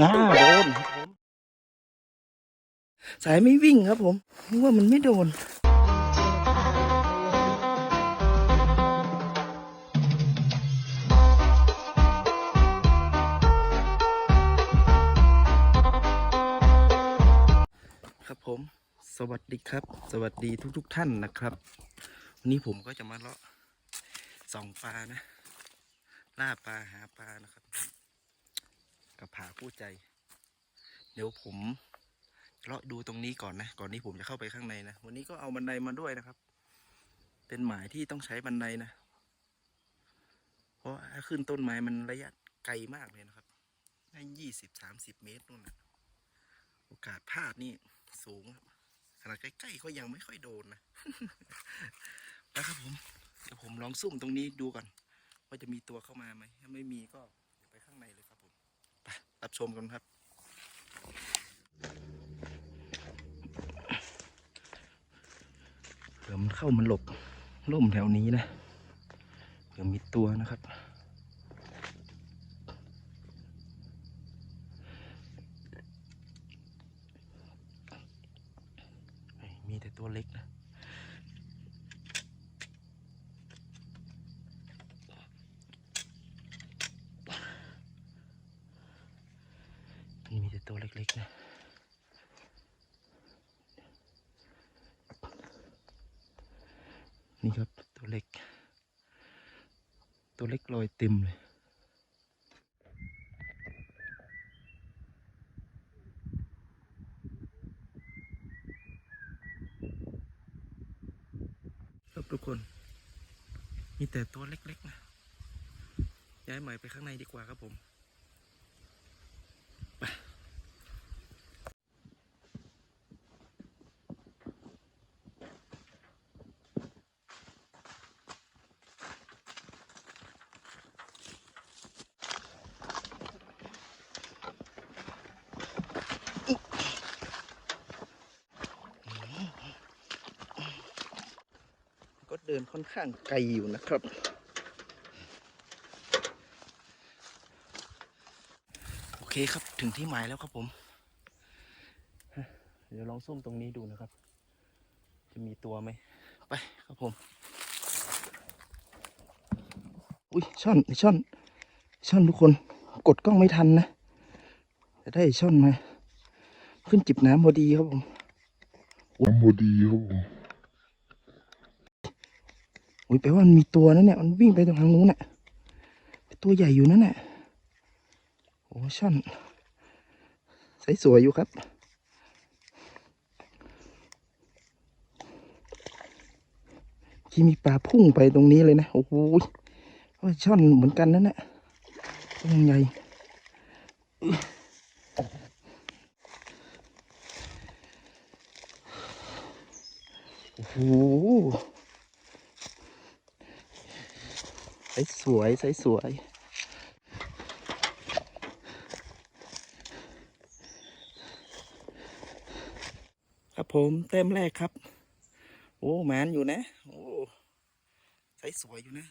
ง่าโดนครับผมสายไม่วิ่งครับผมนึกว่ามันไม่โดนครับผม สวัสดีครับ สวัสดีทุกๆทท่านนะครับ วันนี้ผมก็จะมาเลาะส่องปลานะ ล่าปลาหาปลานะครับ กับผาผู้ใจ เดี๋ยวผมเลาะดูตรงนี้ก่อนนะ ก่อนที่ผมจะเข้าไปข้างในนะ วันนี้ก็เอาบันไดมาด้วยนะครับ เป็นหมายที่ต้องใช้บันไดนะ เพราะถ้าขึ้นต้นไม้มันระยะไกลมากเลยนะครับได้ยี่สิบสามสิบเมตรนู่นนะโอกาสพลาดนี่สูงครับขนาดใกล้ๆก็ยังไม่ค่อยโดนนะแล้วครับผมเดี๋ยวผมลองซุ่มตรงนี้ดูก่อน ว่าจะมีตัวเข้ามาไหมถ้าไม่มีก็เดี๋ยวไปข้างในเลย รับผมไปรับชมกันครับ เผื่อมันเข้ามันหลบร่มแถวนี้นะเผื่อมีตัวนะครับมีแต่ตัวเล็กนะ นี่มีแตัวเล็กๆนะนี่ครับตัวเล็ก ตัวเล็กลอยเต็มเลยครับทุกคน มีแต่ตัวเล็กๆนะ ย้ายใหม่ไปข้างในดีกว่าครับผม ก็เดินค่อนข้างไกลอยู่นะครับ โอเคครับถึงที่หมายแล้วครับผมฮะเดี๋ยวลองซุ่มตรงนี้ดูนะครับ จะมีตัวไหม ไปครับผม อุ้ยช่อนไอ้ช่อน ช่อนทุกคนกดกล้องไม่ทันนะจะได้ไอ้ช่อนมา ขึ้นจิบน้ำพอดีครับผมน้ำพอดีครับผม อุ้ยแปลว่ามันมีตัวนั่นเนี่ยมันวิ่งไปตรงทางนู้นน่ะตัวใหญ่อยู่นั่นน่ะโอ้ช่อนใสสวยอยู่ครับ ที่มีปลาพุ่งไปตรงนี้เลยนะโอ้โหโอ้ช่อนเหมือนกันนั่นแหละตัวใหญ่โอ้โห ใสสวยใสสวยครับผมเต็มแรกครับ โอ้แมนอยู่นะ โอ้ใสสวยอยู่นะ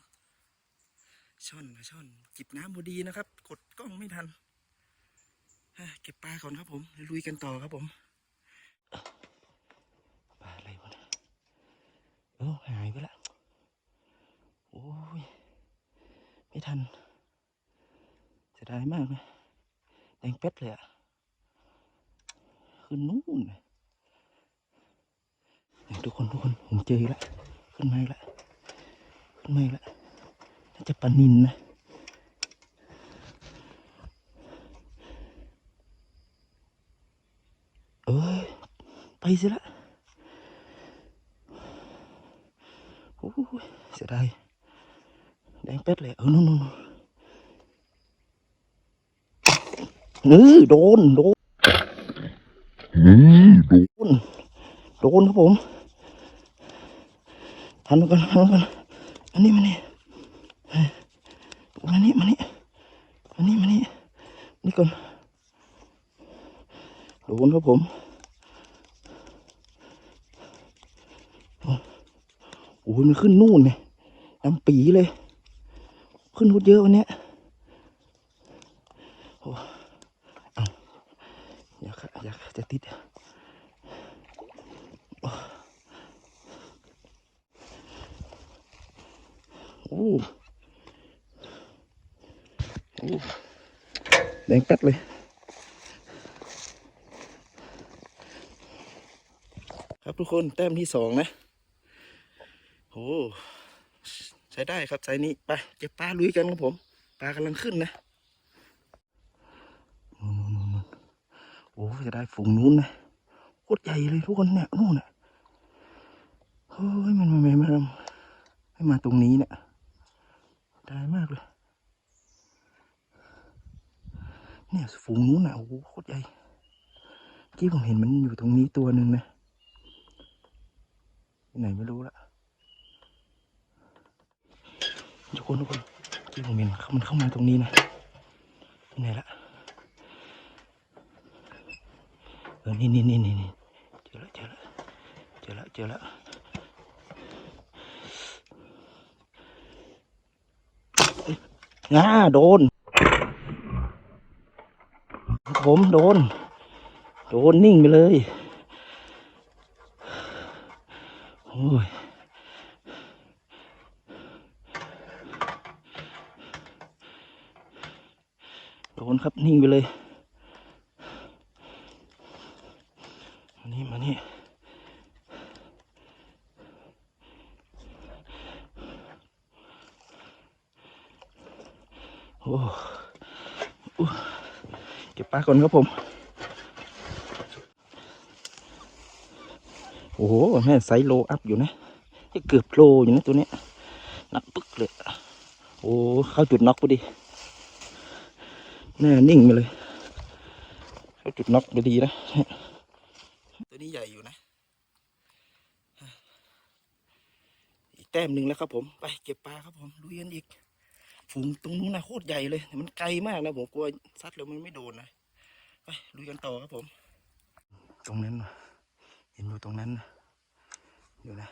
ช่อนช่อนจิบน้ำพอดีนะครับ กดกล้องไม่ทันเก็บปลาก่อนครับผมลุยกันต่อครับผมปลาอะไรวะเนี่ยเอ้หายไปและโอ้ย ไม่ ทันเสียดายมากนะแดงเป็ดเลยอะขึ้นนู่นน่ะเนี่ยทุกคนทุกคนผมเจออีกแล้วขึ้นมาอีกแล้วขึ้นมาอีกแล้วน่าจะปลานินนะเอ้ยไปสิละโอ้ยเสียดายแด งเป็ดเลยเออนู่นนู่นเออโดนโดนอืมดูโดนครับผมหันมาก่อนหันมาก่อนอันนี้มานี่มานี่มานี่มานี่มานี่นี่ก่อนโดนครับผมโอ้โหมันขึ้นนู่นเนี่ยดำปีเลย ขึ้นรถเยอะวันนี้โอ้เอาอยากจะติดโอ้โอ้แดงแป๊ดเลยครับทุกคนแต้มที่สองนะ โอ้ ใช้ได้ครับไซนี้ไปเก็บปลาลุยกันครับผมปลากำลังขึ้นนะนู่นนู่นนู่นโอ้จะได้ฝูงนู้นนะโคตรใหญ่เลยทุกคนเนี่ยนู่นน่ะเฮ้ยมันมาไม่มาให้มาตรงนี้เนี่ยได้มากเลย เนี่ยฝูงนู้นน่ะโอ้โคตรใหญ่เมื่อกี้ผมเห็นมันอยู่ตรงนี้ตัวหนึ่งนะไหนไม่รู้ละ ทุกคนทุกคนที่ผมเห็นมันเข้ามาตรงนี้นะที่ไหนละเออนี่นี่นี่นี่นี่เจอละเจอละเจอละเจอละเอ้ยอ่าโดน ผมโดน โดนนิ่งไปเลย โอ้ย โด นิ่งไปเลยมานี่มานี่โอ้เก็บปลาก่อนครับผม โอ้โหแม่ไซโลอัพอยู่นะเกือบโลอยู่นะตัวเนี้ยหนักปึ๊กเลยอะโอ้ เข้าจุดน็อกพอดี แน่นิ่งไปเลยเข้าจุดน็อกพอดีนะตัวนี้ใหญ่อยู่นะ อีกแต้มหนึ่งแล้วครับผม ไปเก็บปลาครับผมลุยกันอีก ฝูงตรงนู้นนะโคตรใหญ่เลย มันไกลมากนะผมกลัวซัดแล้วมันไม่โดนนะ ไปลุยกันต่อครับผม ตรงนั้นน่ะเห็นอยู่ตรงนั้นนะเดี๋ยวนะ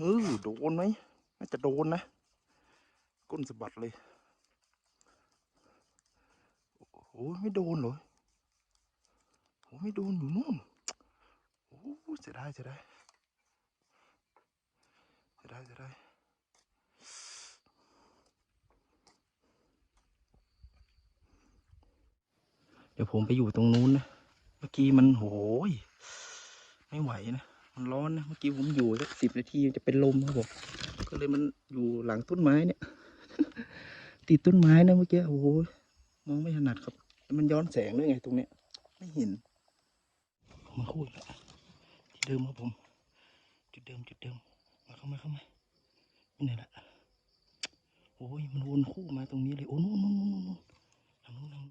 เออโดนไหมน่าจะโดนนะ ก้นสะบัดเลย โอ้โหไม่โดนเหรอโอ้ไม่โดนอยู่นู่นโอ้เสียดายเสียดายเสียดายเสียดายเดี๋ยวผมไปอยู่ตรงนู้นนะ เมื่อกี้มันโหยไม่ไหวนะ มันร้อนนะเมื่อกี้ผมอยู่สักสิบนาทีจะเป็นลมครับผมก็เลยมันอยู่หลังต้นไม้เนี่ย ติดต้นไม้นะเมื่อกี้โอ้โหมองไม่ถนัดครับแล้วมันย้อนแสงด้วยไงตรงเนี้ย ไม่เห็นมาคู่แล้วที่เดิมครับผม จุดเดิมจุดเดิมมาเข้ามาเข้ามาไม่ไหนละโอ้ยมันวนคู่มาตรงนี้เลยโอ้นู่นนู่นนู่นนู่นทางนู้นทาง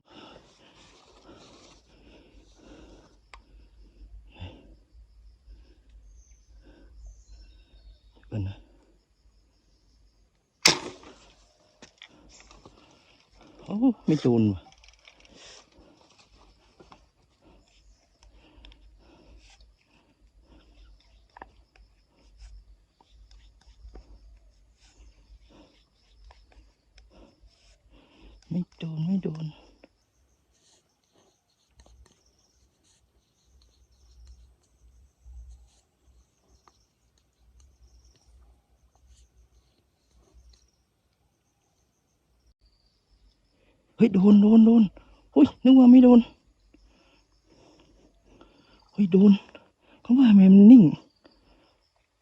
กันนะโอ้ไม่จูนว่ะไม่โดน ไม่โดน เฮ้ยโดนโดนโดนอุ้ยนึกว่าไม่โดนเฮ้ยโดนเขาว่าทำไมมันนิ่ง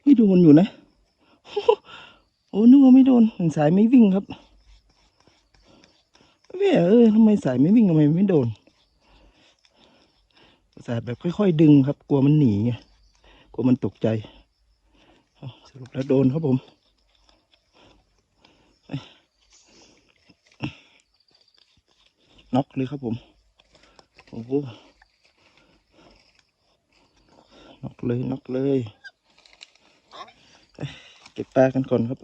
ไม่โดนอยู่นะโอ้นึกว่าไม่โดนสายไม่วิ่งครับแม่เออทำไมสายไม่วิ่งทำไมไม่โดนสายแบบค่อยๆดึงครับ กลัวมันหนีไงกลัวมันตกใจสรุปแล้วโดนครับผม น็อกเลยครับผม โอ้โหน็อกเลยน็อกเลย เก็บปลากันก่อนครับ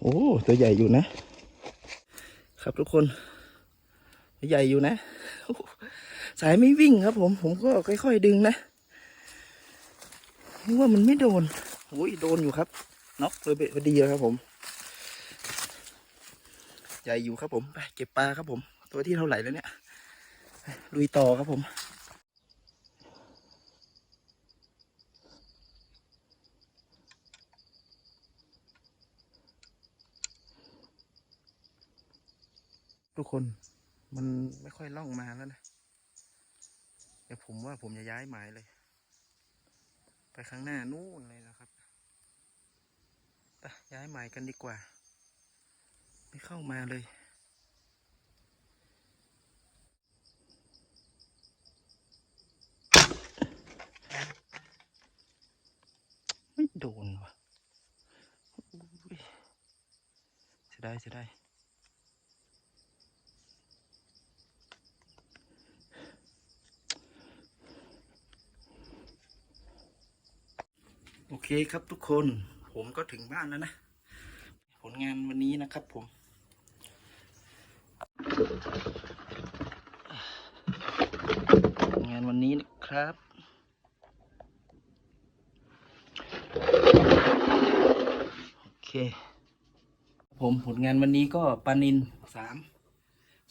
โอ้ตัวใหญ่อยู่นะ ครับทุกคนตัวใหญ่อยู่นะ สายไม่วิ่งครับผม ผมก็ค่อยๆดึงนะ นึกว่ามันไม่โดนโอ้ยโดนอยู่ครับน็อกเลยเบะพอดีแล้วครับผมใหญ่อยู่ครับผมไปเก็บปลาครับผม ตัวที่เท่าไหร่แล้วเนี่ยลุยต่อครับผมทุกคนมันไม่ค่อยล่องมาแล้วนะ เดี๋ยวผมว่าผมจะย้ายหมายเลย ข้างหน้านู่นเลยนะครับไปย้ายใหมายกันดีกว่า ไม่เข้ามาเลย ไม่โดนว่ะเสียดายเสียดาย โอเคครับทุกคนผมก็ถึงบ้านแล้วนะ ผลงานวันนี้นะครับผม ผลงานวันนี้นะครับโอเค ผมผลงานวันนี้ก็ปลานินสาม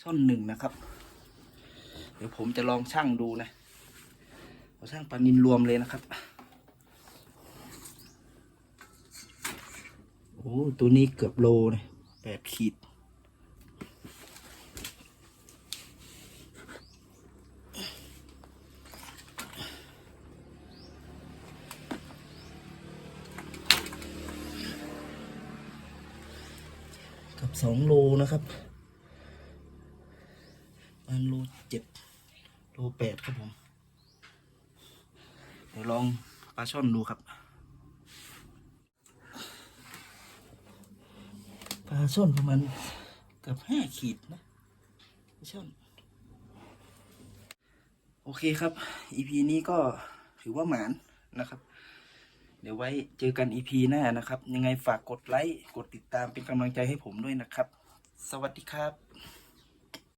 ช่อนหนึ่งนะครับ เดี๋ยวผมจะลองช่างดูนะเอาช่างปลานินรวมเลยนะครับ โอ้ตัวนี้เกือบโลเลยแปดขีด กับสองโลนะครับประมันโลเจ็ดโลแปดครับผม เดี๋ยวลองปลาช่อนดูครับ ปลา ช่อนประมาณเกือบห้าขีดนะช่อนโอเคครับ EP นี้ก็ถือว่าหมานนะครับ เดี๋ยวไว้เจอกัน EP หน้านะครับ ยังไงฝากกดไลค์ กดติดตามเป็นกำลังใจให้ผมด้วยนะครับ สวัสดีครับ